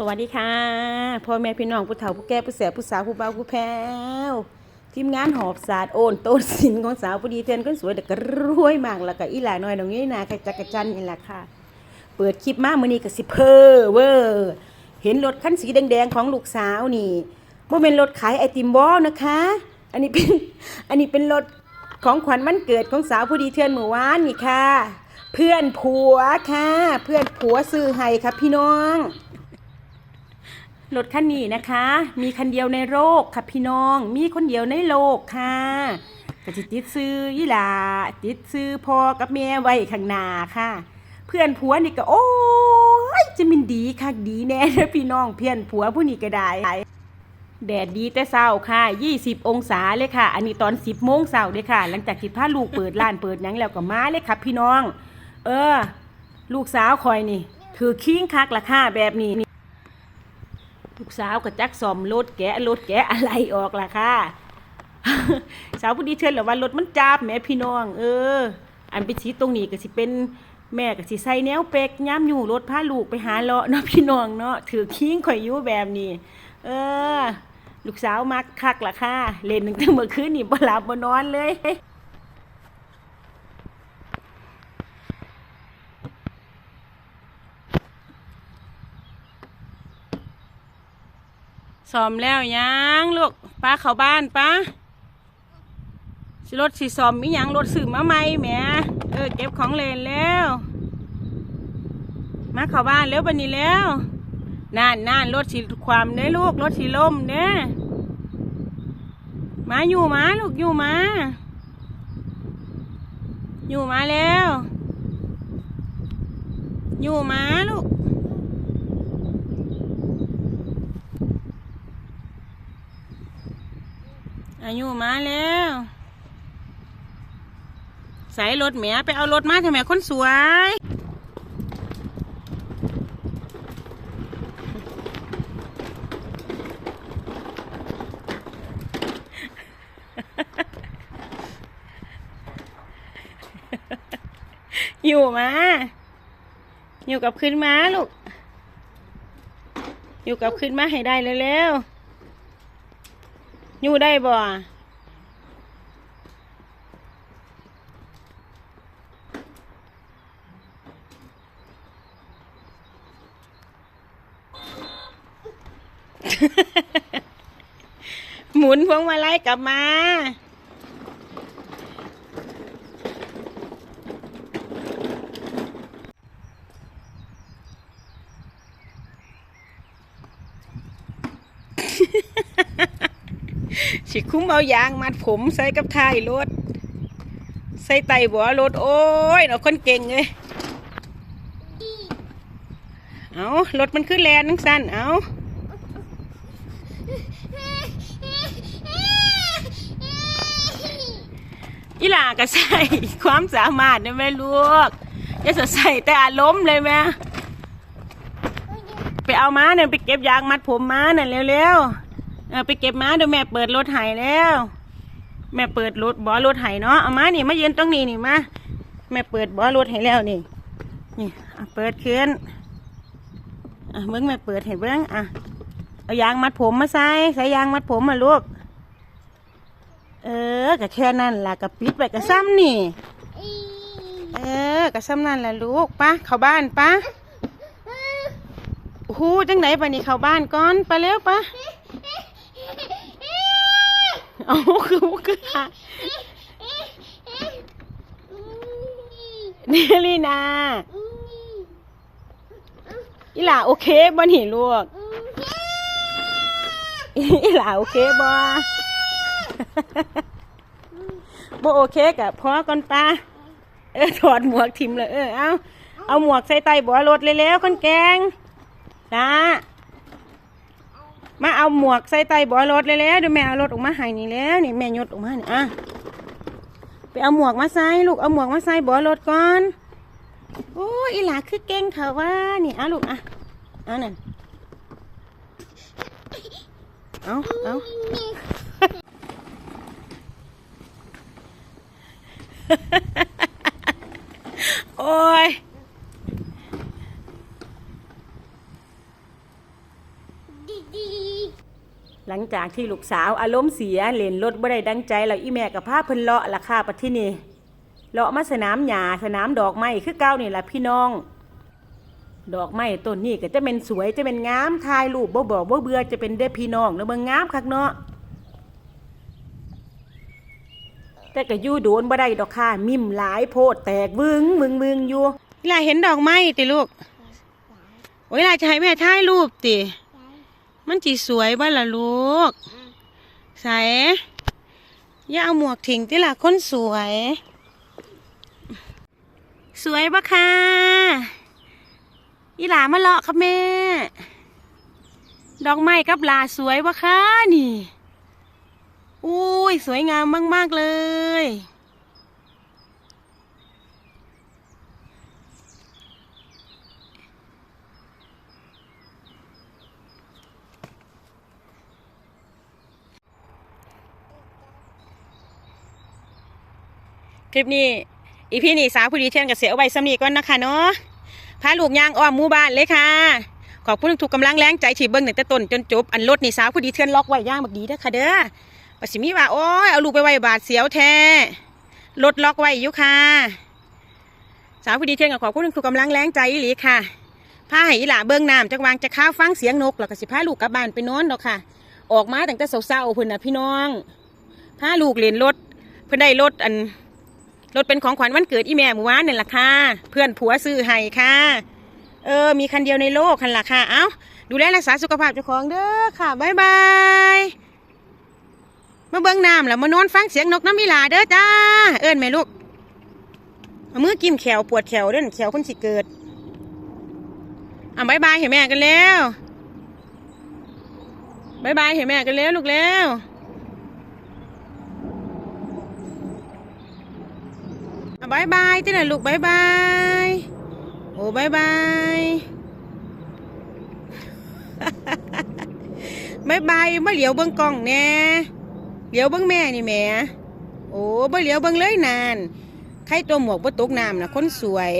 สวัสดีค่ะพ่อแม่พี่น้องผู้เฒ่าผู้แก่ผู้แสบผู้สาวผู้เบาผู้แพ้วทีมงานหอบศาสตร์โอนโต้นสินของสาวผู้ดีเทียนคนสวยแต่ก็รวยมากแล้วก็อีหลาน้อยตรงนี้นะกจักรจันนี่แหละค่ะ เปิดคลิปมามื้อนี้ก็สิเพอเวอร์เห็นรถคันสีแดงๆของลูกสาวนี่บ่แม่นรถขายไอติมบอนะคะ อันนี้เป็นอันนี้เป็นรถของขวัญวันเกิดของสาวผู้ดีเทือนเมื่อวานนี่ค่ะ เพื่อนผัวค่ะ เพื่อนผัวซื้อให้ค่ะพี่น้อง รถคันนี้นะคะ มีคันเดียวในโลกค่ะพี่น้อง มีคนเดียวในโลกค่ะก็จะติดซื้อยี่หลาติดซื้อพ่อกับแม่ไว้ข้างหน้าค่ะ เพื่อนผัวนี่ก็ โอ้ยจะมินดีค่ะดีแน่เลยพี่น้องเพื่อนผัวผู้นี้ก็ได้แดดดีแต่เช้าค่ะ 20 องศาเลยค่ะ อันนี้ตอน 10โมงเช้าเลยค่ะ หลังจากที่พาลูกเปิดร้านเปิดยังแล้วก็มาเลยค่ะพี่น้อง เออ ลูกสาวคอยนี่ ถือคิงคักละค่ะแบบนี้ ลูกสาวก็จักซ่อมรถแกะรถแกะอะไรออกล่ะค่ะ สาวผู้ดีเชิญเหรอว่ารถมันจับแหม่พี่น้อง เออ อันเป็นสีตรงนี้ก็สิเป็นแม่ก็สิใส่แนวเป็กย้ำอยู่รถพาลูกไปหาเลาะเนาะพี่น้องเนาะถือคิ้งข่อยอยู่แบบนี้ เออ ลูกสาวมักคักล่ะค่ะ เล่นตั้งแต่เมื่อคืนนี่บ่หลับบ่นอนเลย ซ้อมแล้วยังลูกป้าเข้าบ้านป้าสิรถสีซ้อมมียังรถสื่อมาใหมแหมเออเก็บของเล่นแล้ว มาเข้าบ้านแล้วบันนี้แล้วนานนานรถสีความเด้อลูกรถสีล่มเด้อมาอยู่มาลูกอยู่มา อยู่มาแล้ว อยู่มาลูก อายุมาแล้วใส่รถแหม่ไปเอารถมาทำไมคนสวยอยู่มา อยู่กับขึ้นมาลูก อยู่กับขึ้นมาให้ได้เร็วๆ ยู่ได้บ่หมุนพวงมาลัยกลับมา สิคุ้มเอายางมัดผมใส่กับท้ายรถ ใส่ไตบัวรถโอ้ยเนาะคนเก่งเลยเอารถมันขึ้นแลนนังสั้นเอาอีหลาก็ใส่ความสามารถนะแม่ลูกอย่าจะใส่แต่อารมณ์เลยแม่ไปเอามาเนี่ยไปเก็บยางมัดผมมาเนี่ยเร็วๆ เออไปเก็บมาเดี๋ยวแม่เปิดรถไห้แล้ว แม่เปิดรถบอรถไห้เนาะเอามานี่มายืนตรงนี้นี่มาแม่เปิดบอรถไห้แล้วนี่ นี่เปิดขึ้นอะเบิ้งแม่เปิดให้เบิ้งอะเอายางมัดผมมาใส่ใส่ยางมัดผมมาลูกเออก็แค่นั้นล่ะก็ปิดไปก็ซ้ำนี่ เออก็ซ้ำนั่นแหละลูกปะเข้าบ้านปะโอ้โหจังไหนปะนี่เข้าบ้านก่อนไปเร็วปะ เอาคือคือเนลีนาอีหล่าโอเคบ่นี่ลูกอีหล่าโอเคบ่บ่โอเคกับพ่อก่อนป้าเออถอดหมวกทิมเลยเออเอาเอาหมวกใส่ไตบัวรถเลยแล้วคนแกงนะ มาเอาหมวกใส่ไตบัวรถเลยแล้วเดี๋ยวแม่เอารถออกมาให้นี่แล้วนี่แม่ยดออกมานี่อะไปเอาหมวกมาใส่ลูกเอาหมวกมาใส่บัวรถก่อนโอ้ยอีหลาคือเก่งเถอะว่านี่อะลูกอะเอานั่นเอาเอาโอ้ย ห ลังจากที่ลูกสาวอารมณ์เสียเล่นรถบ่ได้ดังใจแล้วอีแม่กับพาเพิ่นเลาะราคาปัที่นี่เลาะมาสนามหญ้าสนามดอกไม้คือเก้านี่ล่ะพี่น้อง ดอกไม้ต้นนี้ก็จะเป็นสวยจะเป็นงามถ่ายรูปบ่บอกบ่เบื่อจะเป็นเด้พี่น้องเนาะเบิ่งงามคักเนาะแต่ก็ยู่โดนบ่ได้ดอกค่ะ มิ่มหลายโพดแตกวึงมึงมึงอยู่เวลาเห็นดอกไม้ติลูกโอ้ยลาจะให้แม่ถ่ายรูปติ มันจีสวยบ้าล่ะลูก ใส่อย่าเอาหมวกถิงติล่ะคนสวย สวยปะค่ะอีหลามาเลาะครับแม่ ดอกไม้กับลาสวยปะคะนี่ อุ้ย สวยงามมาก ๆ เลย คลิปนี้ อีพี่นี่สาวผู้ดีเทียนกับเสียเอาไว้สำนีก่อนนะคะเนาะพาลูกยางอ้อมหมู่บ้านเลยค่ะขอบคุณทุกกำลังแรงใจที่เบิ้งตั้งแต่ต้นจนจบอันรถนี่สาวผู้ดีเทียนล็อกไว้ย่างบักดีเด้ค่ะเด้อปสิมีว่าโอ้ยเอาลูกไปไว้บาดเสียวแท้รถล็อกไว้อยู่ค่ะ สาวผู้ดีเทียนกับขอบคุณทุกกำลังแรงใจอีหลีค่ะพาให้อีหล่าเบิ้งน้ำจักวางจะข้าวฟังเสียงนกแล้วก็สิพาลูกกลับบ้านไปนอนดอกค่ะ ออกมาตั้งแต่เช้าๆเพิ่นนะพี่น้องพาลูกเล่นรถเพิ่นได้รถอัน รถเป็นของขวัญวันเกิดอีแม่หมู่วานนี่แหละค่ะเพื่อนผัวซื้อให้ค่ะ เออ มีคันเดียวในโลกคันละค่ะ เอ้า ดูแลรักษาสุขภาพเจ้าของเด้อค่ะบ๊ายบายมาเบิ้งน้ำแล้วมานอนฟังเสียงนกน้ำมิลาเด้อจ้า เอิ้นไหมลูกเอามือกิมแขวปวดแขวเด้อแขวคนสิเกิดอะบ๊ายบายเห็นแม่กันแล้วบ๊ายบายเห็นแม่กันแล้วลูกแล้ว อะ บายบายที่ไหนลูกบายบาย โอ้บายบายบายบายมาเหลียวเบิ้งกล้องแน่เหลียวเบิ้งแม่นี่แม่โอ้บ่เหลียวเบิ้งเลยนาน ใครตัวหมวกบ่ตกน้ำนะคนสวย